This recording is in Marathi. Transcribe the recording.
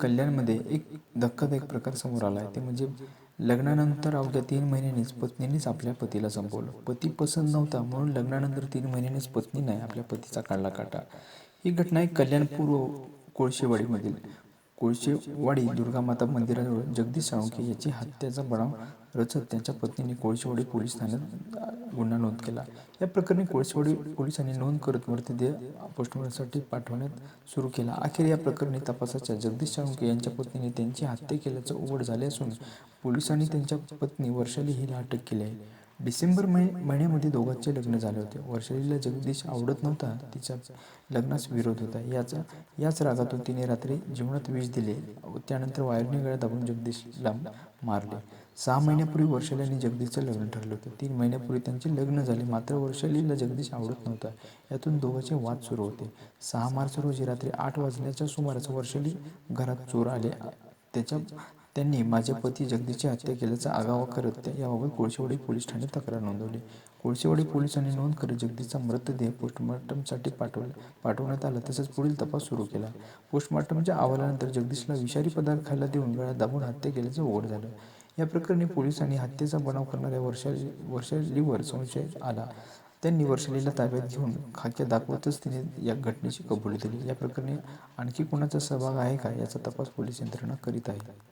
कल्याणमध्ये एक धक्कादायक प्रकार समोर आला आहे. ते म्हणजे लग्नानंतर अवघ्या तीन महिन्यांनीच पत्नीनेच आपल्या पतीला संपवलं. पती पसंत नव्हता म्हणून लग्नानंतर तीन महिन्यांनीच पत्नीने आपल्या पतीचा काढला काटा ही घटना आहे कल्याणपूर्व कोळशेवाडीमधील कोळशेवाडी दुर्गामाता मंदिराजवळ जगदीश साळुंखे याची हत्येचा बनाव रचत त्यांच्या पत्नीने कोळशेवाडी पोलीस ठाण्यात गुन्हा नोंद केला. या प्रकरणी कोळशेवाडी पोलिसांनी नोंद करत मृतदेह पोस्टमॉर्टमसाठी पाठवण्यात सुरू केला. अखेर या प्रकरणी तपासाच्या जगदीश साळुंखे यांच्या पत्नीने त्यांची हत्या केल्याचं उघड झाले असून पोलिसांनी त्यांच्या पत्नी वर्षाली हिला अटक केली आहे. डिसेंबर महि महिन्यामध्ये दोघांचे लग्न झाले होते. वर्षालीला जगदीश आवडत नव्हता तिच्या लग्नास विरोध होता. याचा याच रागातून तिने रात्री जीवनात विष दिले. त्यानंतर वायरने गळ्यात दाबून जगदीशला मारले. सहा महिन्यापूर्वी वर्षाली आणि जगदीशचं लग्न ठरलं होतं. तीन महिन्यापूर्वी त्यांचे लग्न झाले. मात्र वर्षालीला जगदीश आवडत नव्हता. यातून दोघांचे वाद सुरू होते. सहा मार्च रोजी रात्री आठ वाजण्याच्या सुमारास वर्षाली घरात चोर आले. त्याच्या त्यांनी माझे पती जगदीशची हत्या केल्याचा आगावा करत त्या- याबाबत कोळशेवाडी पोलीस ठाण्यात तक्रार नोंदवली. कोळशेवाडी पोलिसांनी नोंद करत जगदीशचा मृतदेह पोस्टमॉर्टमसाठी पाठवला पाठवण्यात आला. तसंच पुढील तपास सुरू केला. पोस्टमॉर्टमच्या अहवालानंतर जगदीशला विषारी पदार्थ खायला देऊन गळ्यात दाबून हत्या केल्याचं उघड झालं. या प्रकरणी पोलिसांनी हत्येचा बनाव करणाऱ्या वर्षाली वर्षालीवर संशय आला. त्यांनी वर्षालीला ताब्यात घेऊन खाक्या दाखवतच तिने या घटनेची कबुली दिली. या प्रकरणी आणखी कोणाचा सहभाग आहे का याचा तपास पोलीस यंत्रणा करीत आहे